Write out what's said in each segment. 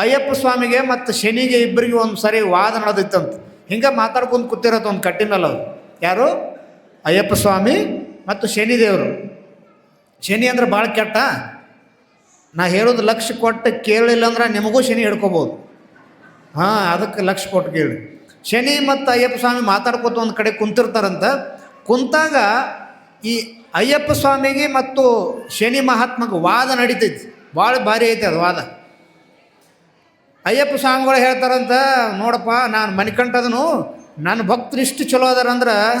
ಅಯ್ಯಪ್ಪ ಸ್ವಾಮಿಗೆ ಮತ್ತು ಶನಿಗೆ ಇಬ್ಬರಿಗೆ ಒಂದು ಸರಿ ವಾದ ನಡೆದಿತ್ತಂತ. ಹಿಂಗೆ ಮಾತಾಡ್ಕೊಂಡು ಕೂತಿರೋದು ಒಂದು ಕಟ್ಟಿನಲ್ಲ ಅವರು ಯಾರು? ಅಯ್ಯಪ್ಪ ಸ್ವಾಮಿ ಮತ್ತು ಶನಿ ದೇವರು. ಶನಿ ಅಂದ್ರೆ ಭಾಳ ಕೆಟ್ಟ. ನಾ ಹೇಳೋದು ಲಕ್ಷ ಕೊಟ್ಟು ಕೇಳಿಲ್ಲ ಅಂದ್ರೆ ನಿಮಗೂ ಶನಿ ಹಿಡ್ಕೋಬೋದು. ಹಾಂ, ಅದಕ್ಕೆ ಲಕ್ಷ ಕೊಟ್ಟು ಕೇಳಿ. ಶನಿ ಮತ್ತು ಅಯ್ಯಪ್ಪ ಸ್ವಾಮಿ ಮಾತಾಡ್ಕೊತ ಒಂದು ಕಡೆ ಕುಂತಿರ್ತಾರಂತ. ಕುಂತಾಗ ಈ ಅಯ್ಯಪ್ಪ ಸ್ವಾಮಿಗೆ ಮತ್ತು ಶನಿ ಮಹಾತ್ಮಗೆ ವಾದ ನಡೀತೈತಿ. ಭಾಳ ಭಾರಿ ಐತೆ ಅದು ವಾದ. ಅಯ್ಯಪ್ಪ ಸ್ವಾಮಿಗಳು ಹೇಳ್ತಾರಂತ, ನೋಡಪ್ಪ, ನಾನು ಮಣಿಕಂಠದನು ನನ್ನ ಭಕ್ತರು ಇಷ್ಟು ಚಲೋ ಅದಾರಂದ್ರೆ,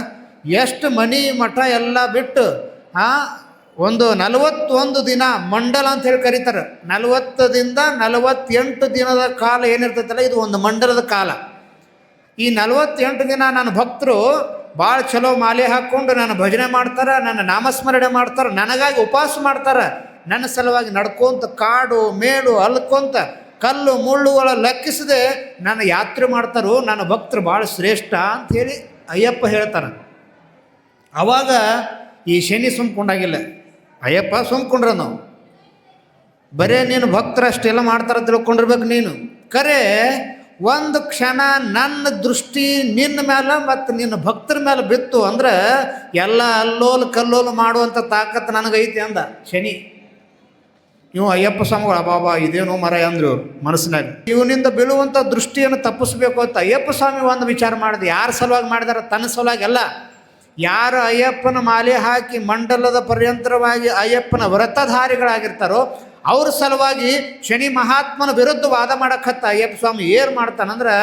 ಎಷ್ಟು ಮನಿ ಮಠ ಎಲ್ಲ ಬಿಟ್ಟು, ಆ, ಒಂದು ನಲವತ್ತೊಂದು ದಿನ ಮಂಡಲ ಅಂತ ಹೇಳಿ ಕರೀತಾರೆ. ನಲವತ್ತದಿಂದ ನಲವತ್ತೆಂಟು ದಿನದ ಕಾಲ ಏನಿರ್ತೈತಲ್ಲ, ಇದು ಒಂದು ಮಂಡಲದ ಕಾಲ. ಈ ನಲವತ್ತೆಂಟು ದಿನ ನನ್ನ ಭಕ್ತರು ಭಾಳ ಚಲೋ ಮಾಲೆ ಹಾಕ್ಕೊಂಡು ನನ್ನ ಭಜನೆ ಮಾಡ್ತಾರೆ, ನನ್ನ ನಾಮಸ್ಮರಣೆ ಮಾಡ್ತಾರೆ, ನನಗಾಗಿ ಉಪವಾಸ ಮಾಡ್ತಾರೆ. ನನ್ನ ಸಲುವಾಗಿ ನಡ್ಕೊಂತ, ಕಾಡು, ಮೇಡು ಅಲ್ಕೊಂತ ಕಲ್ಲು ಮುಳ್ಳುಗಳ ಲೆಕ್ಕಿಸದೆ ನನ್ನ ಯಾತ್ರೆ ಮಾಡ್ತಾರೋ ನನ್ನ ಭಕ್ತರು ಭಾಳ ಶ್ರೇಷ್ಠ ಅಂಥೇಳಿ ಅಯ್ಯಪ್ಪ ಹೇಳ್ತಾನೆ ಆವಾಗ ಈ ಶನಿ ಸುಮ್ಕೊಂಡಾಗಿಲ್ಲ. ಅಯ್ಯಪ್ಪ ಸುಮ್ಕೊಂಡ್ರ ನಾವು. ಬರೇ ನೀನು ಭಕ್ತರು ಅಷ್ಟೆಲ್ಲ ಮಾಡ್ತಾರೆ ತಿಳ್ಕೊಂಡಿರ್ಬೇಕು ನೀನು. ಕರೆ ಒಂದು ಕ್ಷಣ ನನ್ನ ದೃಷ್ಟಿ ನಿನ್ನ ಮೇಲೆ ಮತ್ತು ನಿನ್ನ ಭಕ್ತರ ಮೇಲೆ ಬಿತ್ತು ಅಂದ್ರೆ ಎಲ್ಲ ಅಲ್ಲೋಲು ಕಲ್ಲೋಲು ಮಾಡುವಂಥ ತಾಕತ್ತು ನನಗೈತಿ ಅಂದ ಶನಿ. ಇವು ಅಯ್ಯಪ್ಪ ಸ್ವಾಮಿಗಳು, ಅಬಾಬಾ ಇದೇನೋ ಮರ ಅಂದ್ರು ಮನಸ್ಸಿನಾಗ. ಇವನಿಂದ ಬೀಳುವಂಥ ದೃಷ್ಟಿಯನ್ನು ತಪ್ಪಿಸ್ಬೇಕು ಅಂತ ಅಯ್ಯಪ್ಪ ಸ್ವಾಮಿ ಒಂದು ವಿಚಾರ ಮಾಡಿದೆ ಯಾರ ಸಲುವಾಗಿ ಮಾಡಿದಾರ ತನ್ನ ಸಲುವಾಗಿ ಅಲ್ಲ. ಯಾರು ಅಯ್ಯಪ್ಪನ ಮಾಲೆ ಹಾಕಿ ಮಂಡಲದ ಪರ್ಯಂತರವಾಗಿ ಅಯ್ಯಪ್ಪನ ವ್ರತಧಾರಿಗಳಾಗಿರ್ತಾರೋ, ಅವ್ರ ಸಲುವಾಗಿ ಶನಿ ಮಹಾತ್ಮನ ವಿರುದ್ಧ ವಾದ ಮಾಡಕ್ಕತ್ತ ಅಯ್ಯಪ್ಪ ಸ್ವಾಮಿ ಏನು ಮಾಡ್ತಾನಂದ್ರೆ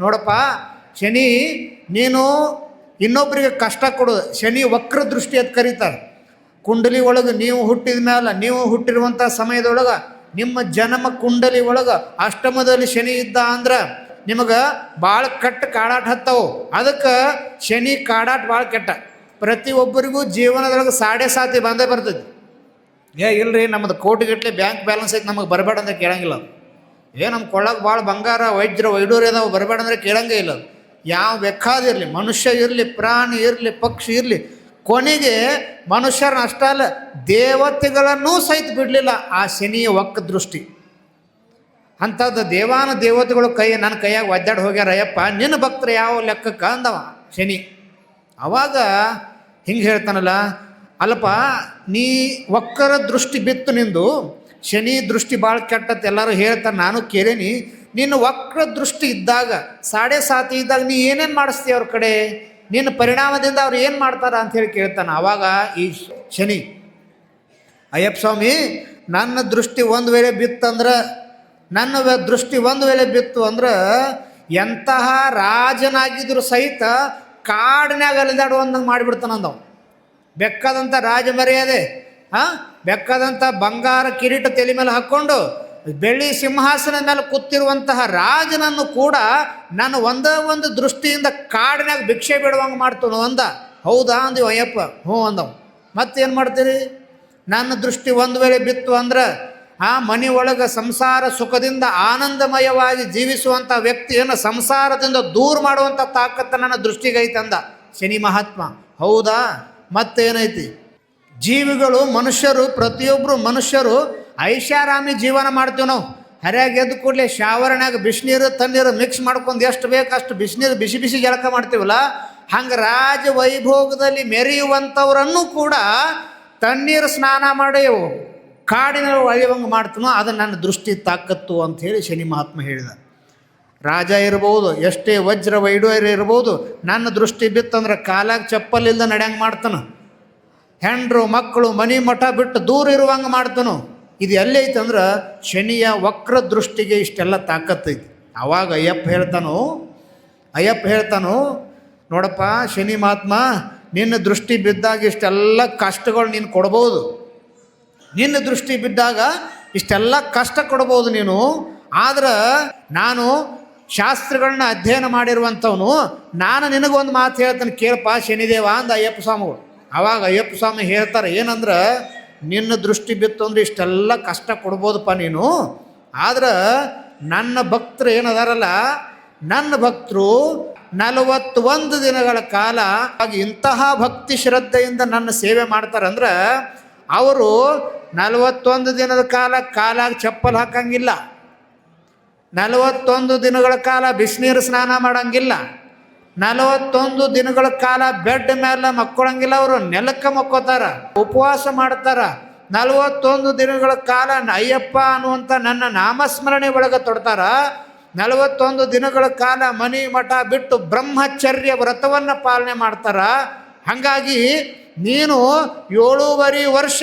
ನೋಡಪ್ಪ, ಶನಿ ನೀನು ಇನ್ನೊಬ್ಬರಿಗೆ ಕಷ್ಟ ಕೊಡೋದು ಶನಿ ವಕ್ರ ದೃಷ್ಟಿ ಅಂತ ಕರೀತಾರೆ. ಕುಂಡಲಿ ಒಳಗೆ ನೀವು ಹುಟ್ಟಿದ ಮೇಲೆ ನೀವು ಹುಟ್ಟಿರುವಂಥ ಸಮಯದೊಳಗೆ ನಿಮ್ಮ ಜನ್ಮ ಕುಂಡಲಿ ಒಳಗೆ ಅಷ್ಟಮದಲ್ಲಿ ಶನಿ ಇದ್ದ ಅಂದ್ರೆ ನಿಮಗೆ ಭಾಳ ಕೆಟ್ಟ ಕಾಡಾಟ ಹತ್ತವು ಅದಕ್ಕೆ ಶನಿ ಕಾಡಾಟ ಭಾಳ ಕೆಟ್ಟ ಪ್ರತಿಯೊಬ್ಬರಿಗೂ ಜೀವನದೊಳಗೆ ಸಾಡೆ ಸಾತಿ ಬಂದೇ ಬರ್ತದೆ ಏ ಇಲ್ರಿ ನಮ್ಮದು ಕೋಟಿಗಟ್ಟಲೆ ಬ್ಯಾಂಕ್ ಬ್ಯಾಲೆನ್ಸ್ ಐತೆ, ನಮಗೆ ಬರಬೇಡ ಅಂದ್ರೆ ಕೇಳಂಗಿಲ್ಲ. ಏ ನಮ್ಮ ಕೊಳ್ಳಕ್ಕೆ ಭಾಳ ಬಂಗಾರ, ವೈದ್ಯರು ವೈಡೂರು ಅದಾವೆ, ಬರಬೇಡ ಅಂದರೆ ಕೇಳಂಗೇ ಇಲ್ಲ. ಯಾವ ಬೇಕಾದಿರಲಿ ಮನುಷ್ಯ ಇರಲಿ, ಪ್ರಾಣಿ ಇರಲಿ, ಪಕ್ಷಿ ಇರಲಿ ಕೊನೆಗೆ ಮನುಷ್ಯರನ್ನ ಅಷ್ಟ ಅಲ್ಲ, ದೇವತೆಗಳನ್ನೂ ಸಹಿತ ಬಿಡಲಿಲ್ಲ ಆ ಶನಿಯ ಒಕ್ಕ ದೃಷ್ಟಿ. ಅಂಥದ್ದು ದೇವಾನ ದೇವತೆಗಳು ಕೈ, ನನ್ನ ಕೈಯಾಗ ಒದ್ದಾಡಿ ಹೋಗ್ಯಾರ, ಅಯ್ಯಪ್ಪ, ನಿನ್ನ ಭಕ್ತರು ಯಾವ ಲೆಕ್ಕಕ್ಕೆ ಅಂದವ ಶನಿ. ಅವಾಗ ಹಿಂಗೆ ಹೇಳ್ತಾನಲ್ಲ, ಅಲ್ಲಪ್ಪ, ನೀ ಒಕ್ಕರ ದೃಷ್ಟಿ ಬಿತ್ತು ನಿಂದು, ಶನಿ ದೃಷ್ಟಿ ಭಾಳ ಕೆಟ್ಟತ್ತ ಎಲ್ಲರೂ ಹೇಳ್ತಾರೆ, ನಾನು ಕೇಳೇನಿ, ನಿನ್ನ ವಕ್ರ ದೃಷ್ಟಿ ಇದ್ದಾಗ, ಸಾಡೆ ಸಾತಿ ಇದ್ದಾಗ ನೀ ಏನೇನು ಮಾಡಿಸ್ತೀಯ ಅವ್ರ ಕಡೆ? ನಿನ್ನ ಪರಿಣಾಮದಿಂದ ಅವ್ರು ಏನು ಮಾಡ್ತಾರೆ ಅಂತ ಹೇಳಿ ಕೇಳ್ತಾನೆ. ಆವಾಗ ಈ ಶನಿ, ಅಯ್ಯಪ್ಪ ಸ್ವಾಮಿ, ನನ್ನ ದೃಷ್ಟಿ ಒಂದು ವೇಳೆ ಬಿತ್ತಂದ್ರೆ, ನನ್ನ ದೃಷ್ಟಿ ಒಂದು ವೇಳೆ ಬಿತ್ತು ಅಂದ್ರೆ, ಎಂತಹ ರಾಜನಾಗಿದ್ರು ಸಹಿತ ಕಾಡಿನಾಗ ಅಲಿದಾಡುವಂದಂಗೆ ಮಾಡಿಬಿಡ್ತಾನಂದವ್ ಬೆಕ್ಕದಂಥ ರಾಜ ಮರ್ಯಾದೆ ಹಾಂ ಬೆಕ್ಕದಂಥ ಬಂಗಾರ ಕಿರೀಟ ತಲೆ ಮೇಲೆ ಹಾಕ್ಕೊಂಡು ಬೆಳ್ಳಿ ಸಿಂಹಾಸನದ ಮೇಲೆ ಕೂತಿರುವಂತಹ ರಾಜನನ್ನು ಕೂಡ ನಾನು ಒಂದೇ ಒಂದು ದೃಷ್ಟಿಯಿಂದ ಕಾಡಿನಾಗ ಭಿಕ್ಷೆ ಬಿಡುವಂಗೆ ಮಾಡ್ತಾನು ಅಂದ ಹೌದಾ ಅಂದಿವ ಅಯ್ಯಪ್ಪ. ಹ್ಞೂ ಮತ್ತೆ ಮತ್ತೇನು ಮಾಡ್ತೀರಿ? ನನ್ನ ದೃಷ್ಟಿ ಒಂದು ವೇಳೆ ಬಿತ್ತು ಅಂದ್ರೆ ಆ ಮನೆ ಒಳಗೆ ಸಂಸಾರ ಸುಖದಿಂದ ಆನಂದಮಯವಾಗಿ ಜೀವಿಸುವಂಥ ವ್ಯಕ್ತಿಯನ್ನು ಸಂಸಾರದಿಂದ ದೂರ ಮಾಡುವಂಥ ತಾಕತ್ತು ನನ್ನ ದೃಷ್ಟಿಗೈತೆ ಅಂದ. ಶನಿ ಮಹಾತ್ಮ. ಹೌದಾ? ಮತ್ತೇನೈತಿ? ಜೀವಿಗಳು ಮನುಷ್ಯರು ಪ್ರತಿಯೊಬ್ಬರು ಮನುಷ್ಯರು ಐಷಾರಾಮಿ ಜೀವನ ಮಾಡ್ತೀವಿ ನಾವು. ಹರಿಯಾಗಿ ಎದ್ದು ಕೂಡಲೇ ಶಾವರ್ನ್ಯಾಗ ಬಿಸಿನೀರು, ತಣ್ಣೀರು ಮಿಕ್ಸ್ ಮಾಡ್ಕೊಂಡು ಎಷ್ಟು ಬೇಕು ಅಷ್ಟು ಬಿಸಿನೀರು ಬಿಸಿ ಬಿಸಿ ಜಳಕ ಮಾಡ್ತೀವಲ್ಲ, ಹಂಗೆ ರಾಜ ವೈಭೋಗದಲ್ಲಿ ಮೆರೆಯುವಂಥವರನ್ನು ಕೂಡ ತಣ್ಣೀರು ಸ್ನಾನ ಮಾಡಿ ಕಾಡಿನ ಒಳಿವಂಗೆ ಮಾಡ್ತೀನೋ, ಅದು ನನ್ನ ದೃಷ್ಟಿ ತಾಕತ್ತು ಅಂತ ಹೇಳಿ ಶನಿ ಮಹಾತ್ಮ ಹೇಳಿದ. ರಾಜ ಇರ್ಬೋದು, ಎಷ್ಟೇ ವಜ್ರ ವೈಡೂರ್ಯ ಇರ್ಬೋದು, ನನ್ನ ದೃಷ್ಟಿ ಬಿತ್ತಂದ್ರೆ ಕಾಲಾಗ ಚಪ್ಪಲಿಲ್ದ ನಡೆಯಂಗೆ ಮಾಡ್ತಾನೆ. ಹೆಂಡ್ರು, ಮಕ್ಕಳು, ಮನೆ ಮಠ ಬಿಟ್ಟು ದೂರ ಇರುವಂಗೆ ಮಾಡ್ತಾನು. ಇದು ಎಲ್ಲೈತೆ ಅಂದ್ರೆ ಶನಿಯ ವಕ್ರ ದೃಷ್ಟಿಗೆ ಇಷ್ಟೆಲ್ಲ ತಾಕತ್ತೈತಿ ಆವಾಗ ಅಯ್ಯಪ್ಪ ಹೇಳ್ತಾನೋ ಅಯ್ಯಪ್ಪ ಹೇಳ್ತಾನೋ, ನೋಡಪ್ಪ ಶನಿ ಮಹಾತ್ಮ, ನಿನ್ನ ದೃಷ್ಟಿ ಬಿದ್ದಾಗ ಇಷ್ಟೆಲ್ಲ ಕಷ್ಟಗಳು ನೀನು ಕೊಡ್ಬೋದು. ನಿನ್ನ ದೃಷ್ಟಿ ಬಿದ್ದಾಗ ಇಷ್ಟೆಲ್ಲ ಕಷ್ಟ ಕೊಡ್ಬೋದು ನೀನು. ಆದ್ರೆ ನಾನು ಶಾಸ್ತ್ರಗಳನ್ನ ಅಧ್ಯಯನ ಮಾಡಿರುವಂಥವನು, ನಾನು ನಿನಗೊಂದು ಮಾತು ಹೇಳ್ತಾನೆ, ಕೇಳಪ್ಪ ಶನಿದೇವ ಅಂದ ಅಯ್ಯಪ್ಪ ಸ್ವಾಮಿಗಳು. ಅವಾಗ ಅಯ್ಯಪ್ಪ ಸ್ವಾಮಿ ಹೇಳ್ತಾರೆ, ಏನಂದ್ರೆ ನಿನ್ನ ದೃಷ್ಟಿ ಬಿತ್ತು ಅಂದ್ರೆ ಇಷ್ಟೆಲ್ಲ ಕಷ್ಟ ಕೊಡ್ಬೋದಪ್ಪ ನೀನು. ಆದ್ರೆ ನನ್ನ ಭಕ್ತರು ಏನದಾರಲ್ಲ, ನನ್ನ ಭಕ್ತರು ನಲವತ್ತೊಂದು ದಿನಗಳ ಕಾಲ ಇಂತಹ ಭಕ್ತಿ ಶ್ರದ್ಧೆಯಿಂದ ನನ್ನ ಸೇವೆ ಮಾಡ್ತಾರಂದ್ರೆ ಅವರು ನಲವತ್ತೊಂದು ದಿನದ ಕಾಲ ಕಾಲಾಗ ಚಪ್ಪಲ್ ಹಾಕಂಗಿಲ್ಲ. ನಲವತ್ತೊಂದು ದಿನಗಳ ಕಾಲ ಬಿಸಿನೀರು ಸ್ನಾನ ಮಾಡಂಗಿಲ್ಲ. ನಲವತ್ತೊಂದು ದಿನಗಳ ಕಾಲ ಬೆಡ್ ಮೇಲೆ ಮಕ್ಕೊಳಂಗಿಲ್ಲ ಅವರು. ನೆಲಕ್ಕೆ ಮಕ್ಕೋತಾರ, ಉಪವಾಸ ಮಾಡ್ತಾರ. ನಲವತ್ತೊಂದು ದಿನಗಳ ಕಾಲ ಅಯ್ಯಪ್ಪ ಅನ್ನುವಂಥ ನನ್ನ ನಾಮಸ್ಮರಣೆ ಒಳಗೆ ತೊಡ್ತಾರ. ನಲವತ್ತೊಂದು ದಿನಗಳ ಕಾಲ ಮನಿ ಮಠ ಬಿಟ್ಟು ಬ್ರಹ್ಮಚರ್ಯ ವ್ರತವನ್ನು ಪಾಲನೆ ಮಾಡ್ತಾರ. ಹಾಗಾಗಿ ನೀನು ಏಳೂವರೆ ವರ್ಷ,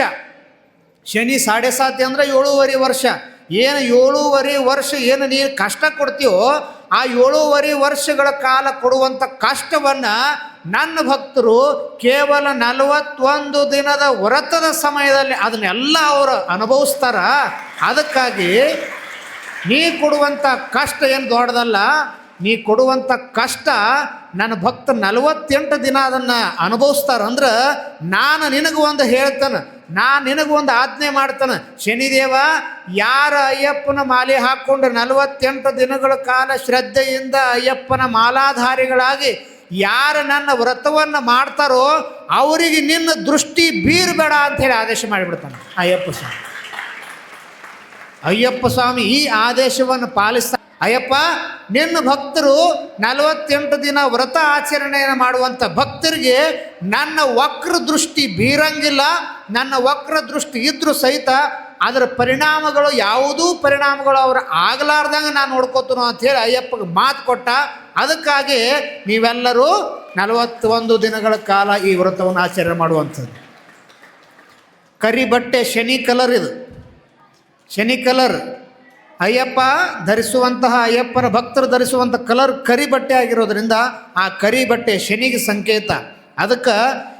ಶನಿ ಸಾಡೆ ಸಾತಿ ಅಂದ್ರೆ ಏಳೂವರೆ ವರ್ಷ. ಏನು ಏಳೂವರೆ ವರ್ಷ ಏನು ನೀನು ಕಷ್ಟ ಕೊಡ್ತೀಯೋ ಆ ಏಳೂವರೆ ವರ್ಷಗಳ ಕಾಲ ಕೊಡುವಂಥ ಕಷ್ಟವನ್ನು ನನ್ನ ಭಕ್ತರು ಕೇವಲ ನಲವತ್ತೊಂದು ದಿನದ ವ್ರತದ ಸಮಯದಲ್ಲಿ ಅದನ್ನೆಲ್ಲ ಅವರು ಅನುಭವಿಸ್ತಾರ. ಅದಕ್ಕಾಗಿ ನೀ ಕೊಡುವಂಥ ಕಷ್ಟ ಏನು ದೊಡ್ಡದಲ್ಲ, ನೀ ಕೊಡುವಂಥ ಕಷ್ಟ ನನ್ನ ಭಕ್ತ ನಲವತ್ತೆಂಟು ದಿನ ಅದನ್ನು ಅನುಭವಿಸ್ತಾರಂದ್ರೆ ನಾನು ನಿನಗೆ ಒಂದು ಹೇಳ್ತಾನೆ. ನಾನು ನಿನಗೊಂದು ಆಜ್ಞೆ ಮಾಡ್ತಾನೆ. ಶನಿದೇವ, ಯಾರ ಅಯ್ಯಪ್ಪನ ಮಾಲೆ ಹಾಕ್ಕೊಂಡು ನಲವತ್ತೆಂಟು ದಿನಗಳ ಕಾಲ ಶ್ರದ್ಧೆಯಿಂದ ಅಯ್ಯಪ್ಪನ ಮಾಲಾಧಾರಿಗಳಾಗಿ ಯಾರು ನನ್ನ ವ್ರತವನ್ನು ಮಾಡ್ತಾರೋ ಅವರಿಗೆ ನಿನ್ನ ದೃಷ್ಟಿ ಬೀರಬೇಡ ಅಂಥೇಳಿ ಆದೇಶ ಮಾಡಿಬಿಡ್ತಾನೆ ಅಯ್ಯಪ್ಪ ಸ್ವಾಮಿ. ಅಯ್ಯಪ್ಪ ಸ್ವಾಮಿ ಈ ಆದೇಶವನ್ನು ಪಾಲಿಸ್ತಾ ಅಯ್ಯಪ್ಪ, ನಿನ್ನ ಭಕ್ತರು ನಲವತ್ತೆಂಟು ದಿನ ವ್ರತ ಆಚರಣೆಯನ್ನು ಮಾಡುವಂಥ ಭಕ್ತರಿಗೆ ನನ್ನ ವಕ್ರ ದೃಷ್ಟಿ ಬೀರಂಗಿಲ್ಲ, ನನ್ನ ವಕ್ರ ದೃಷ್ಟಿ ಇದ್ದರೂ ಸಹಿತ ಅದರ ಪರಿಣಾಮಗಳು ಯಾವುದೂ ಪರಿಣಾಮಗಳು ಅವರು ಆಗಲಾರ್ದಂಗೆ ನಾನು ನೋಡ್ಕೋತನು ಅಂಥೇಳಿ ಅಯ್ಯಪ್ಪಗೆ ಮಾತು ಕೊಟ್ಟ. ಅದಕ್ಕಾಗಿ ನೀವೆಲ್ಲರೂ ನಲವತ್ತೊಂದು ದಿನಗಳ ಕಾಲ ಈ ವ್ರತವನ್ನು ಆಚರಣೆ ಮಾಡುವಂಥದ್ದು. ಕರಿ ಬಟ್ಟೆ ಶನಿ ಕಲರ್ ಇದು. ಶನಿ ಕಲರ್ ಅಯ್ಯಪ್ಪ ಧರಿಸುವಂತಹ ಅಯ್ಯಪ್ಪನ ಭಕ್ತರು ಧರಿಸುವಂಥ ಕಲರ್ ಕರಿ ಬಟ್ಟೆ ಆಗಿರೋದ್ರಿಂದ ಆ ಕರಿ ಬಟ್ಟೆ ಶನಿಗೆ ಸಂಕೇತ. ಅದಕ್ಕೆ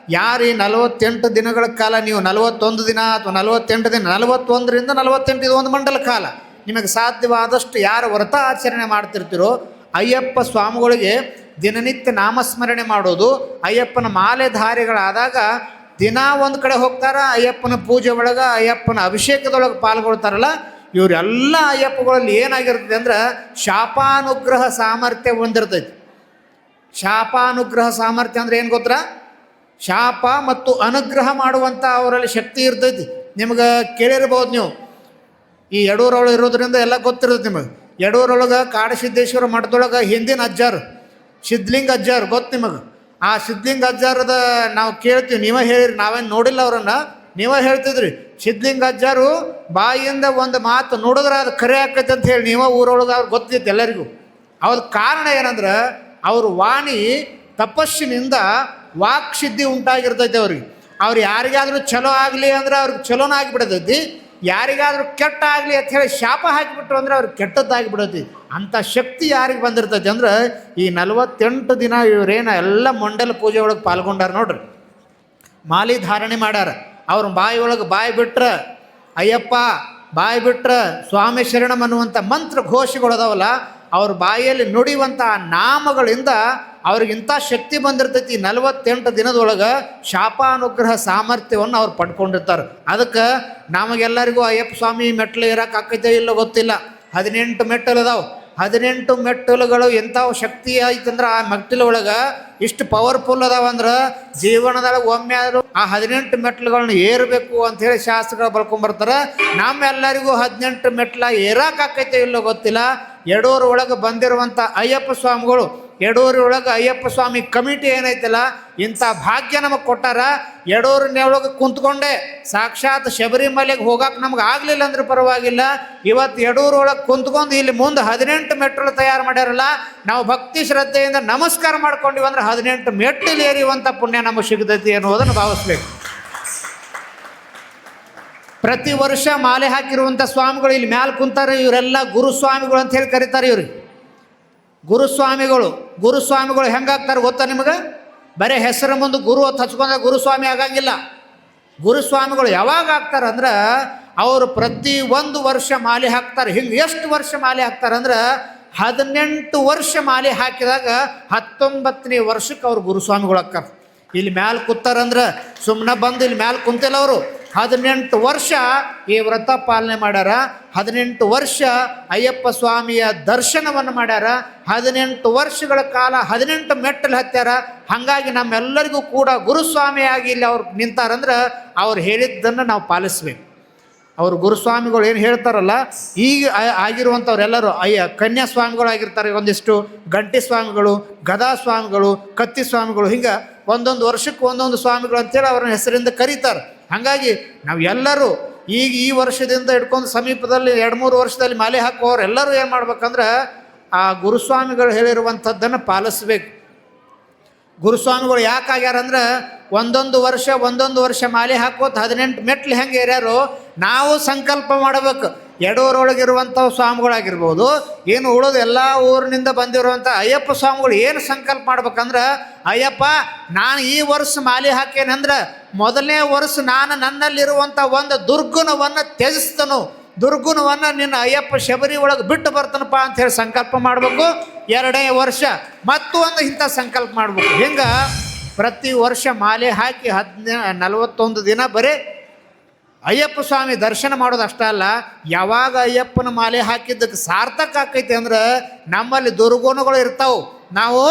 ಯಾರು ಈ ನಲವತ್ತೆಂಟು ದಿನಗಳ ಕಾಲ ನೀವು ನಲವತ್ತೊಂದು ದಿನ ಅಥವಾ ನಲವತ್ತೆಂಟು ದಿನ, ನಲವತ್ತೊಂದರಿಂದ ನಲವತ್ತೆಂಟು ಇದು ಒಂದು ಮಂಡಲ ಕಾಲ. ನಿಮಗೆ ಸಾಧ್ಯವಾದಷ್ಟು ಯಾರು ವ್ರತ ಆಚರಣೆ ಮಾಡ್ತಿರ್ತೀರೋ ಅಯ್ಯಪ್ಪ ಸ್ವಾಮಿಗಳಿಗೆ ದಿನನಿತ್ಯ ನಾಮಸ್ಮರಣೆ ಮಾಡೋದು. ಅಯ್ಯಪ್ಪನ ಮಾಲೆಧಾರಿಗಳಾದಾಗ ದಿನ ಒಂದು ಕಡೆ ಹೋಗ್ತಾರ, ಅಯ್ಯಪ್ಪನ ಪೂಜೆ ಒಳಗೆ, ಅಯ್ಯಪ್ಪನ ಅಭಿಷೇಕದೊಳಗೆ ಪಾಲ್ಗೊಳ್ತಾರಲ್ಲ ಇವರೆಲ್ಲ ಅಯ್ಯಪ್ಪಗಳಲ್ಲಿ ಏನಾಗಿರ್ತದೆ ಅಂದ್ರೆ ಶಾಪಾನುಗ್ರಹ ಸಾಮರ್ಥ್ಯ ಹೊಂದಿರ್ತೈತಿ. ಶಾಪಾನುಗ್ರಹ ಸಾಮರ್ಥ್ಯ ಅಂದ್ರೆ ಏನು ಗೊತ್ತಾ? ಶಾಪ ಮತ್ತು ಅನುಗ್ರಹ ಮಾಡುವಂಥ ಅವರಲ್ಲಿ ಶಕ್ತಿ ಇರ್ತೈತಿ. ನಿಮ್ಗೆ ಕೇಳಿರ್ಬೋದು ನೀವು. ಈ ಎಡೂರೊಳಗೆ ಇರೋದ್ರಿಂದ ಎಲ್ಲ ಗೊತ್ತಿರ್ತೈತಿ ನಿಮಗೆ. ಎಡೂರೊಳಗೆ ಕಾಡಸಿದ್ದೇಶ್ವರ ಮಠದೊಳಗೆ ಹಿಂದಿನ ಅಜ್ಜಾರು ಸಿದ್ಧಲಿಂಗ ಅಜ್ಜಾರು ಗೊತ್ತು ನಿಮಗೆ. ಆ ಸಿದ್ಧಲಿಂಗ ಅಜ್ಜಾರದ ನಾವು ಕೇಳ್ತೀವಿ, ನೀವೇ ಹೇಳಿರಿ, ನಾವೇನು ನೋಡಿಲ್ಲ ಅವರನ್ನು. ನೀವೇ ಹೇಳ್ತಿದ್ರಿ ಸಿದ್ಧಲಿಂಗ ಅಜ್ಜಾರು ಬಾಯಿಯಿಂದ ಒಂದು ಮಾತು ನೋಡಿದ್ರೆ ಅದು ಕರೆ ಆಕೈತೆ ಅಂತ ಹೇಳಿ ನೀವ ಊರೊಳಗೆ ಅವ್ರು ಗೊತ್ತಿತ್ತು ಎಲ್ಲರಿಗೂ. ಅವ್ರ ಕಾರಣ ಏನಂದ್ರೆ, ಅವ್ರ ವಾಣಿ ತಪಸ್ಸಿನಿಂದ ವಾಕ್ ಸಿದ್ಧಿ ಉಂಟಾಗಿರ್ತೈತೆ ಅವ್ರಿಗೆ. ಅವ್ರು ಯಾರಿಗಾದ್ರೂ ಚಲೋ ಆಗಲಿ ಅಂದ್ರೆ ಅವ್ರಿಗೆ ಚಲೋನ ಆಗಿಬಿಡ್ತೈತಿ, ಯಾರಿಗಾದ್ರೂ ಕೆಟ್ಟ ಆಗಲಿ ಅಂತ ಹೇಳಿ ಶಾಪ ಹಾಕಿಬಿಟ್ರು ಅಂದ್ರೆ ಅವ್ರಿಗೆ ಕೆಟ್ಟದ್ದಾಗಿಬಿಡತಿ ಅಂಥ ಶಕ್ತಿ ಯಾರಿಗೆ ಬಂದಿರ್ತೈತಿ ಅಂದ್ರೆ, ಈ ನಲವತ್ತೆಂಟು ದಿನ ಇವರೇನ ಎಲ್ಲ ಮಂಡಲ ಪೂಜೆ ಒಳಗೆ ಪಾಲ್ಗೊಂಡಾರ ನೋಡ್ರಿ. ಮಾಲಿ ಧಾರಣೆ ಮಾಡ್ಯಾರ. ಅವ್ರ ಬಾಯಿ ಒಳಗೆ ಬಾಯಿ ಬಿಟ್ರೆ, ಅಯ್ಯಪ್ಪ, ಬಾಯಿ ಬಿಟ್ರೆ ಸ್ವಾಮಿ ಶರಣಂ ಅನ್ನುವಂಥ ಮಂತ್ರ ಘೋಷಗಳು ಅದಾವಲ್ಲ ಅವ್ರ ಬಾಯಿಯಲ್ಲಿ ನುಡಿಯುವಂಥ ನಾಮಗಳಿಂದ ಅವ್ರಿಗಿಂಥ ಶಕ್ತಿ ಬಂದಿರ್ತೈತಿ, ನಲವತ್ತೆಂಟು ದಿನದೊಳಗೆ ಶಾಪಾನುಗ್ರಹ ಸಾಮರ್ಥ್ಯವನ್ನು ಅವ್ರು ಪಡ್ಕೊಂಡಿರ್ತಾರೆ. ಅದಕ್ಕೆ ನಮಗೆಲ್ಲರಿಗೂ ಅಯ್ಯಪ್ಪ ಸ್ವಾಮಿ ಮೆಟ್ಲು ಆಕೈತೆ ಇಲ್ಲ ಗೊತ್ತಿಲ್ಲ. ಹದಿನೆಂಟು ಮೆಟ್ಟಲು ಅದಾವೆ. ಹದಿನೆಂಟು ಮೆಟ್ಟಲುಗಳು ಎಂಥವು ಶಕ್ತಿ ಐತಂದ್ರೆ ಆ ಮೆಟ್ಟಿಲು ಒಳಗೆ ಇಷ್ಟು ಪವರ್ಫುಲ್ ಅದಾವಂದ್ರೆ ಜೀವನದೊಳಗೆ ಒಮ್ಮೆ ಆದರೂ ಆ ಹದಿನೆಂಟು ಮೆಟ್ಲುಗಳನ್ನ ಏರಬೇಕು ಅಂತ ಹೇಳಿ ಶಾಸ್ತ್ರಗಳು ಬರ್ಕೊಂಬರ್ತಾರೆ ನಮ್ಮೆಲ್ಲರಿಗೂ ಹದಿನೆಂಟು ಮೆಟ್ಲ ಏರಾಕೈತೆ ಇಲ್ಲೋ ಗೊತ್ತಿಲ್ಲ. ಎರಡೂರು ಒಳಗೆ ಬಂದಿರುವಂಥ ಅಯ್ಯಪ್ಪ ಸ್ವಾಮಿಗಳು ಎಡೂರು ಒಳಗೆ ಅಯ್ಯಪ್ಪ ಸ್ವಾಮಿ ಕಮಿಟಿ ಏನೈತಲ್ಲ, ಇಂಥ ಭಾಗ್ಯ ನಮಗೆ ಕೊಟ್ಟಾರ ಎಡೋರು ಒಳಗೆ ಕುಂತ್ಕೊಂಡೆ, ಸಾಕ್ಷಾತ್ ಶಬರಿಮಲೆಗೆ ಹೋಗಕ್ಕೆ ನಮ್ಗೆ ಆಗಲಿಲ್ಲ ಅಂದ್ರೆ ಪರವಾಗಿಲ್ಲ. ಇವತ್ತು ಎಡೂರು ಒಳಗೆ ಕುಂತ್ಕೊಂಡು ಇಲ್ಲಿ ಮುಂದೆ ಹದಿನೆಂಟು ಮೆಟ್ಟಲು ತಯಾರು ಮಾಡ್ಯಾರಲ್ಲ, ನಾವು ಭಕ್ತಿ ಶ್ರದ್ಧೆಯಿಂದ ನಮಸ್ಕಾರ ಮಾಡ್ಕೊಂಡಿವಿ ಅಂದ್ರೆ ಹದಿನೆಂಟು ಮೆಟ್ಟಲು ಏರಿಯುವಂಥ ಪುಣ್ಯ ನಮಗೆ ಸಿಗ್ತೈತಿ ಅನ್ನೋದನ್ನು ಭಾವಿಸ್ಬೇಕು. ಪ್ರತಿ ವರ್ಷ ಮಾಲೆ ಹಾಕಿರುವಂಥ ಸ್ವಾಮಿಗಳು ಇಲ್ಲಿ ಮ್ಯಾಲೆ ಕುಂತಾರೆ, ಇವರೆಲ್ಲ ಗುರುಸ್ವಾಮಿಗಳು ಅಂತ ಹೇಳಿ ಕರೀತಾರೆ ಇವ್ರಿಗೆ ಗುರುಸ್ವಾಮಿಗಳು ಗುರುಸ್ವಾಮಿಗಳು ಹೆಂಗಾಗ್ತಾರೆ ಗೊತ್ತಾ ನಿಮಗೆ? ಬರೀ ಹೆಸರು ಮುಂದೆ ಗುರು ಅಂತ ಹಚ್ಕೊಂಡ್ರೆ ಗುರುಸ್ವಾಮಿ ಆಗಂಗಿಲ್ಲ. ಗುರುಸ್ವಾಮಿಗಳು ಯಾವಾಗ ಆಗ್ತಾರೆ ಅಂದ್ರೆ ಅವರು ಪ್ರತಿ ಒಂದು ವರ್ಷ ಮಾಲೆ ಹಾಕ್ತಾರೆ. ಹಿಂಗೆ ಎಷ್ಟು ವರ್ಷ ಮಾಲೆ ಹಾಕ್ತಾರೆ ಅಂದ್ರೆ ಹದಿನೆಂಟು ವರ್ಷ ಮಾಲೆ ಹಾಕಿದಾಗ ಹತ್ತೊಂಬತ್ತನೇ ವರ್ಷಕ್ಕೆ ಅವ್ರು ಗುರುಸ್ವಾಮಿಗಳು ಹಾಕ್ತಾರೆ ಇಲ್ಲಿ ಮ್ಯಾಲೆ ಕೂತಾರಂದ್ರೆ ಸುಮ್ಮನೆ ಬಂದು ಇಲ್ಲಿ ಮ್ಯಾಲೆ ಕುಂತಿಲ್ಲ ಅವರು. ಹದಿನೆಂಟು ವರ್ಷ ಈ ವ್ರತ ಪಾಲನೆ ಮಾಡ್ಯಾರ. ಹದಿನೆಂಟು ವರ್ಷ ಅಯ್ಯಪ್ಪ ಸ್ವಾಮಿಯ ದರ್ಶನವನ್ನು ಮಾಡ್ಯಾರ. ಹದಿನೆಂಟು ವರ್ಷಗಳ ಕಾಲ ಹದಿನೆಂಟು ಮೆಟ್ಟಲು ಹತ್ಯಾರ. ಹಾಗಾಗಿ ನಮ್ಮೆಲ್ಲರಿಗೂ ಕೂಡ ಗುರುಸ್ವಾಮಿಯಾಗಿ ಇಲ್ಲಿ ಅವ್ರು ನಿಂತಾರಂದ್ರೆ ಅವ್ರು ಹೇಳಿದ್ದನ್ನು ನಾವು ಪಾಲಿಸ್ಬೇಕು. ಅವರು ಗುರುಸ್ವಾಮಿಗಳು ಏನು ಹೇಳ್ತಾರಲ್ಲ ಈಗ ಆಗಿರುವಂಥವ್ರೆಲ್ಲರೂ ಅಯ್ಯ ಕನ್ಯಾ ಸ್ವಾಮಿಗಳಾಗಿರ್ತಾರೆ ಒಂದಿಷ್ಟು ಗಂಟಿ ಸ್ವಾಮಿಗಳು ಗದಾ ಸ್ವಾಮಿಗಳು ಕತ್ತಿ ಸ್ವಾಮಿಗಳು ಹಿಂಗೆ ಒಂದೊಂದು ವರ್ಷಕ್ಕೆ ಒಂದೊಂದು ಸ್ವಾಮಿಗಳು ಅಂತೇಳಿ ಅವ್ರನ್ನ ಹೆಸರಿಂದ ಕರೀತಾರೆ. ಹಾಗಾಗಿ ನಾವು ಎಲ್ಲರೂ ಈಗ ಈ ವರ್ಷದಿಂದ ಹಿಡ್ಕೊಂಡು ಸಮೀಪದಲ್ಲಿ ಎರಡು ಮೂರು ವರ್ಷದಲ್ಲಿ ಮಾಲೆ ಹಾಕುವವ್ರು ಎಲ್ಲರೂ ಏನು ಮಾಡ್ಬೇಕಂದ್ರೆ ಆ ಗುರುಸ್ವಾಮಿಗಳು ಹೇಳಿರುವಂಥದ್ದನ್ನು ಪಾಲಿಸ್ಬೇಕು. ಗುರುಸ್ವಾಮಿಗಳು ಯಾಕೆ ಆಗ್ಯಾರಂದ್ರೆ ಒಂದೊಂದು ವರ್ಷ ಒಂದೊಂದು ವರ್ಷ ಮಾಲೆ ಹಾಕೋತ ಹದಿನೆಂಟು ಮೆಟ್ಲು ಹೆಂಗೆ ಏರ್ಯಾರು ನಾವು ಸಂಕಲ್ಪ ಮಾಡಬೇಕು. ಎಡೂರೊಳಗಿರುವಂಥ ಸ್ವಾಮಿಗಳಾಗಿರ್ಬೋದು. ಏನು ಉಳಿದು ಎಲ್ಲ ಊರಿನಿಂದ ಬಂದಿರುವಂಥ ಅಯ್ಯಪ್ಪ ಸ್ವಾಮಿಗಳು ಏನು ಸಂಕಲ್ಪ ಮಾಡ್ಬೇಕಂದ್ರೆ, ಅಯ್ಯಪ್ಪ, ನಾನು ಈ ವರ್ಷ ಮಾಲೆ ಹಾಕೇನಂದ್ರೆ ಮೊದಲನೇ ವರ್ಷ ನಾನು ನನ್ನಲ್ಲಿರುವಂಥ ಒಂದು ದುರ್ಗುಣವನ್ನು ತ್ಯಜಿಸ್ತನು. ದುರ್ಗುಣವನ್ನು ನಿನ್ನ ಅಯ್ಯಪ್ಪ ಶಬರಿ ಒಳಗೆ ಬಿಟ್ಟು ಬರ್ತನಪ್ಪ ಅಂತ ಹೇಳಿ ಸಂಕಲ್ಪ ಮಾಡಬೇಕು. ಎರಡನೇ ವರ್ಷ ಮತ್ತೊಂದು ಇಂಥ ಸಂಕಲ್ಪ ಮಾಡಬೇಕು. ಹಿಂಗೆ ಪ್ರತಿ ವರ್ಷ ಮಾಲೆ ಹಾಕಿ ಹದಿನ ನಲವತ್ತೊಂದು ದಿನ ಬರೀ ಅಯ್ಯಪ್ಪ ಸ್ವಾಮಿ ದರ್ಶನ ಮಾಡೋದು ಅಷ್ಟೇ ಅಲ್ಲ, ಯಾವಾಗ ಅಯ್ಯಪ್ಪನ ಮಾಲೆ ಹಾಕಿದ್ದಕ್ಕೆ ಸಾರ್ಥಕ ಆಕೈತಿ ಅಂದ್ರೆ ನಮ್ಮಲ್ಲಿ ದುರ್ಗುಣಗಳು ಇರ್ತಾವೆ. ನಾವು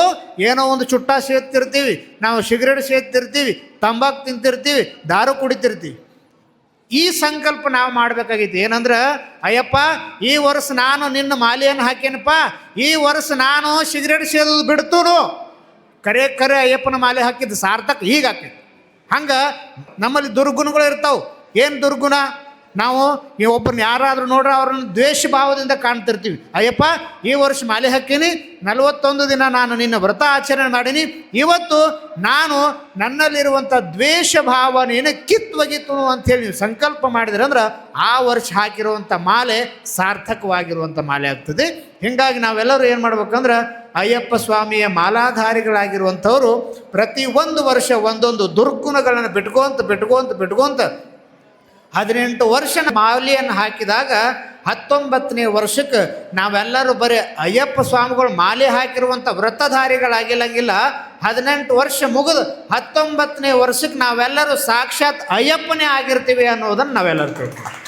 ಏನೋ ಒಂದು ಚುಟ್ಟ ಸೇದ್ತಿರ್ತೀವಿ, ನಾವು ಸಿಗರೇಟ್ ಸೇದ್ತಿರ್ತೀವಿ, ತಂಬಾಕು ತಿಂತಿರ್ತೀವಿ, ದಾರು ಕುಡಿತಿರ್ತೀವಿ. ಈ ಸಂಕಲ್ಪ ನಾವು ಮಾಡಬೇಕಾಗೈತಿ. ಏನಂದ್ರೆ, ಅಯ್ಯಪ್ಪ, ಈ ವರ್ಷ ನಾನು ನಿನ್ನ ಮಾಲೆಯನ್ನು ಹಾಕೇನಪ್ಪ? ಈ ವರ್ಷ ನಾನು ಸಿಗರೇಟ್ ಸೇದೋದು ಬಿಡ್ತೂನು. ಕರೆ ಕರೆ ಅಯ್ಯಪ್ಪನ ಮಾಲೆ ಹಾಕಿದ್ದು ಸಾರ್ಥಕ ಈಗ ಆಕೈತಿ ಹಂಗೆ ನಮ್ಮಲ್ಲಿ ದುರ್ಗುಣಗಳು ಇರ್ತಾವೆ. ಏನು ದುರ್ಗುಣ? ನಾವು ಈ ಒಬ್ಬರನ್ನ ಯಾರಾದರೂ ನೋಡ್ರೆ ಅವ್ರನ್ನ ದ್ವೇಷ ಭಾವದಿಂದ ಕಾಣ್ತಿರ್ತೀವಿ. ಅಯ್ಯಪ್ಪ, ಈ ವರ್ಷ ಮಾಲೆ ಹಾಕೀನಿ, ನಲವತ್ತೊಂದು ದಿನ ನಾನು ನಿನ್ನ ವ್ರತ ಆಚರಣೆ ಮಾಡೀನಿ. ಇವತ್ತು ನಾನು ನನ್ನಲ್ಲಿರುವಂಥ ದ್ವೇಷ ಭಾವನೆಯನ್ನು ಕಿತ್ವಗಿತ್ತು ಅಂಥೇಳಿ ನೀವು ಸಂಕಲ್ಪ ಮಾಡಿದ್ರೆ ಅಂದ್ರೆ ಆ ವರ್ಷ ಹಾಕಿರುವಂಥ ಮಾಲೆ ಸಾರ್ಥಕವಾಗಿರುವಂಥ ಮಾಲೆ ಆಗ್ತದೆ. ಹೀಗಾಗಿ ನಾವೆಲ್ಲರೂ ಏನು ಮಾಡ್ಬೇಕಂದ್ರೆ ಅಯ್ಯಪ್ಪ ಸ್ವಾಮಿಯ ಮಾಲಾಧಾರಿಗಳಾಗಿರುವಂಥವರು ಪ್ರತಿ ಒಂದು ವರ್ಷ ಒಂದೊಂದು ದುರ್ಗುಣಗಳನ್ನು ಬಿಟ್ಕೊಂತ ಬಿಟ್ಕೊಂತ ಬಿಟ್ಕೊಂತ ಹದಿನೆಂಟು ವರ್ಷ ಮಾಲೆಯನ್ನು ಹಾಕಿದಾಗ ಹತ್ತೊಂಬತ್ತನೇ ವರ್ಷಕ್ಕೆ ನಾವೆಲ್ಲರೂ ಬರೀ ಅಯ್ಯಪ್ಪ ಸ್ವಾಮಿಗಳು ಮಾಲೆ ಹಾಕಿರುವಂಥ ವ್ರತಧಾರಿಗಳಾಗಿಲ್ಲಂಗಿಲ್ಲ ಹದಿನೆಂಟು ವರ್ಷ ಮುಗಿದು ಹತ್ತೊಂಬತ್ತನೇ ವರ್ಷಕ್ಕೆ ನಾವೆಲ್ಲರೂ ಸಾಕ್ಷಾತ್ ಅಯ್ಯಪ್ಪನೇ ಆಗಿರ್ತೀವಿ ಅನ್ನೋದನ್ನು ನಾವೆಲ್ಲರೂ ತಿಳ್ಕೊಂಡು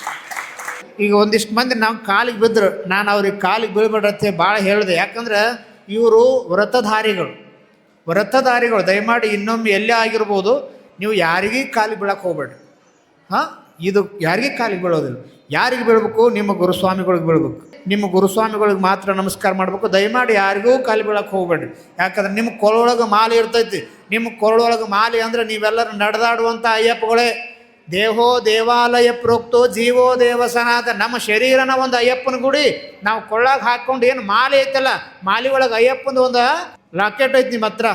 ಈಗ ಒಂದಿಷ್ಟು ಮಂದಿ ನಾವು ಕಾಲಿಗೆ ಬಿದ್ದರು ನಾನು ಅವ್ರಿಗೆ ಕಾಲಿಗೆ ಬೀಳ್ಬಿಡತ್ತೆ ಭಾಳ ಹೇಳಿದೆ. ಯಾಕಂದ್ರೆ ಇವರು ವ್ರತಧಾರಿಗಳು ವ್ರತಧಾರಿಗಳು ದಯಮಾಡಿ ಇನ್ನೊಮ್ಮೆ ಎಲ್ಲೇ ಆಗಿರ್ಬೋದು, ನೀವು ಯಾರಿಗೂ ಕಾಲಿಗೆ ಬೀಳಕ್ಕೆ ಹೋಗ್ಬೇಡ್ರಿ. ಹಾಂ? ಇದು ಯಾರಿಗೆ ಕಾಲಿಗೆ ಬೀಳೋದಿಲ್ಲ. ಯಾರಿಗೆ ಬೀಳಬೇಕು? ನಿಮ್ಮ ಗುರುಸ್ವಾಮಿಗಳಿಗೆ ಬೀಳ್ಬೇಕು. ನಿಮ್ಮ ಗುರುಸ್ವಾಮಿಗಳಿಗೆ ಮಾತ್ರ ನಮಸ್ಕಾರ ಮಾಡಬೇಕು. ದಯಮಾಡಿ ಯಾರಿಗೂ ಕಾಲಿ ಬೀಳಕ್ಕೆ ಹೋಗ್ಬೇಡ್ರಿ. ಯಾಕಂದ್ರೆ ನಿಮ್ಮ ಕೊರಳೊಳಗೆ ಮಾಲೆ ಇರ್ತೈತಿ. ನಿಮ್ಮ ಕೊರಳೊಳಗೆ ಮಾಲೆ ಅಂದ್ರೆ ನೀವೆಲ್ಲರೂ ನಡೆದಾಡುವಂಥ ಅಯ್ಯಪ್ಪಗಳೇ. ದೇಹೋ ದೇವಾಲಯ ಪ್ರೋಕ್ತೋ ಜೀವೋ ದೇವಸನಾದ ನಮ್ಮ ಶರೀರನ ಒಂದು ಅಯ್ಯಪ್ಪನ ಗುಡಿ. ನಾವು ಕೊಳ್ಳಾಗ ಹಾಕ್ಕೊಂಡು ಏನು ಮಾಲೆ ಐತಲ್ಲ, ಮಾಲೆ ಒಳಗೆ ಅಯ್ಯಪ್ಪನ ಒಂದು ಲಾಕೆಟ್ ಐತಿ ನಿಮ್ಮ ಹತ್ರ.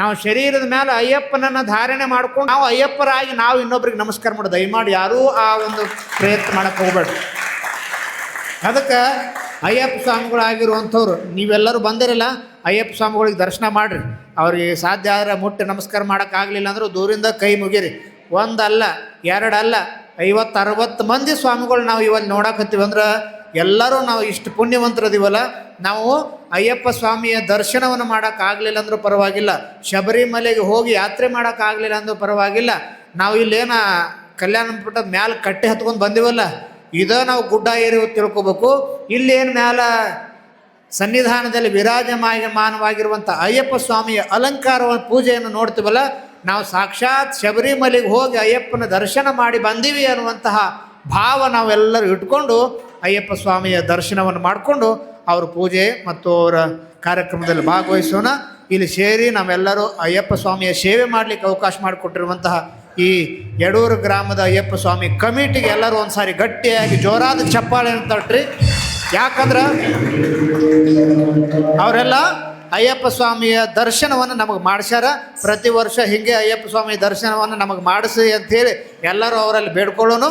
ನಾವು ಶರೀರದ ಮೇಲೆ ಅಯ್ಯಪ್ಪನನ್ನು ಧಾರಣೆ ಮಾಡ್ಕೊಂಡು ನಾವು ಅಯ್ಯಪ್ಪರಾಗಿ ನಾವು ಇನ್ನೊಬ್ರಿಗೆ ನಮಸ್ಕಾರ ಮಾಡಿ ದಯಮಾಡಿ ಯಾರೂ ಆ ಒಂದು ಪ್ರಯತ್ನ ಮಾಡಕ್ಕೆ ಹೋಗ್ಬೇಡ್ರಿ ಅದಕ್ಕೆ ಅಯ್ಯಪ್ಪ ಸ್ವಾಮಿಗಳಾಗಿರುವಂಥವ್ರು, ನೀವೆಲ್ಲರೂ ಬಂದಿರಲ್ಲ, ಅಯ್ಯಪ್ಪ ಸ್ವಾಮಿಗಳಿಗೆ ದರ್ಶನ ಮಾಡಿರಿ. ಅವ್ರಿಗೆ ಸಾಧ್ಯ ಆದರೆ ಮುಟ್ಟಿ ನಮಸ್ಕಾರ ಮಾಡೋಕ್ಕಾಗಲಿಲ್ಲ ಅಂದರೂ ದೂರಿಂದ ಕೈ ಮುಗಿರಿ. ಒಂದಲ್ಲ, ಎರಡಲ್ಲ ಐವತ್ತು ಅರವತ್ತು ಮಂದಿ ಸ್ವಾಮಿಗಳು ನಾವು ಇವತ್ತು ನೋಡಕತ್ತೀವಿ ಅಂದ್ರೆ ಎಲ್ಲರೂ ನಾವು ಇಷ್ಟು ಪುಣ್ಯವಂತರದೀವಲ್ಲ, ನಾವು ಅಯ್ಯಪ್ಪ ಸ್ವಾಮಿಯ ದರ್ಶನವನ್ನು ಮಾಡೋಕ್ಕಾಗಲಿಲ್ಲ ಅಂದರೂ ಪರವಾಗಿಲ್ಲ. ಶಬರಿಮಲೆಗೆ ಹೋಗಿ ಯಾತ್ರೆ ಮಾಡೋಕ್ಕಾಗಲಿಲ್ಲ ಅಂದರೂ ಪರವಾಗಿಲ್ಲ. ನಾವು ಇಲ್ಲೇನ ಕಲ್ಯಾಣ ಮಠದ ಮ್ಯಾಲೆ ಕಟ್ಟೆ ಹತ್ಕೊಂಡು ಬಂದಿವಲ್ಲ, ಇದೋ ನಾವು ಗುಡ್ಡ ಏರಿ ತಿಳ್ಕೊಬೇಕು. ಇಲ್ಲೇನು ಮ್ಯಾಲ ಸನ್ನಿಧಾನದಲ್ಲಿ ವಿರಾಜಮಾನವಾಗಿರುವಂಥ ಅಯ್ಯಪ್ಪ ಸ್ವಾಮಿಯ ಅಲಂಕಾರವನ್ನು ಪೂಜೆಯನ್ನು ನೋಡ್ತೀವಲ್ಲ, ನಾವು ಸಾಕ್ಷಾತ್ ಶಬರಿಮಲೆಗೆ ಹೋಗಿ ಅಯ್ಯಪ್ಪನ ದರ್ಶನ ಮಾಡಿ ಬಂದೀವಿ ಅನ್ನುವಂತಹ ಭಾವ ನಾವೆಲ್ಲರೂ ಇಟ್ಕೊಂಡು ಅಯ್ಯಪ್ಪ ಸ್ವಾಮಿಯ ದರ್ಶನವನ್ನು ಮಾಡಿಕೊಂಡು ಅವರ ಪೂಜೆ ಮತ್ತು ಅವರ ಕಾರ್ಯಕ್ರಮದಲ್ಲಿ ಭಾಗವಹಿಸೋಣ. ಇಲ್ಲಿ ಸೇರಿ ನಾವೆಲ್ಲರೂ ಅಯ್ಯಪ್ಪ ಸ್ವಾಮಿಯ ಸೇವೆ ಮಾಡಲಿಕ್ಕೆ ಅವಕಾಶ ಮಾಡಿಕೊಟ್ಟಿರುವಂತಹ ಈ ಯಡೂರು ಗ್ರಾಮದ ಅಯ್ಯಪ್ಪ ಸ್ವಾಮಿ ಕಮಿಟಿಗೆ ಎಲ್ಲರೂ ಒಂದು ಸಾರಿ ಗಟ್ಟಿಯಾಗಿ ಜೋರಾದ ಚಪ್ಪಾಳೆ ತಟ್ರಿ. ಯಾಕಂದ್ರೆ ಅವರೆಲ್ಲ ಅಯ್ಯಪ್ಪ ಸ್ವಾಮಿಯ ದರ್ಶನವನ್ನು ನಮಗೆ ಮಾಡಿಸ್ಯಾರ. ಪ್ರತಿ ವರ್ಷ ಹಿಂಗೆ ಅಯ್ಯಪ್ಪ ಸ್ವಾಮಿ ದರ್ಶನವನ್ನು ನಮಗೆ ಮಾಡಿಸಿ ಹೇಳಿ ಎಲ್ಲರೂ ಅವರಲ್ಲಿ ಬೇಡ್ಕೊಳ್ಳೋನು.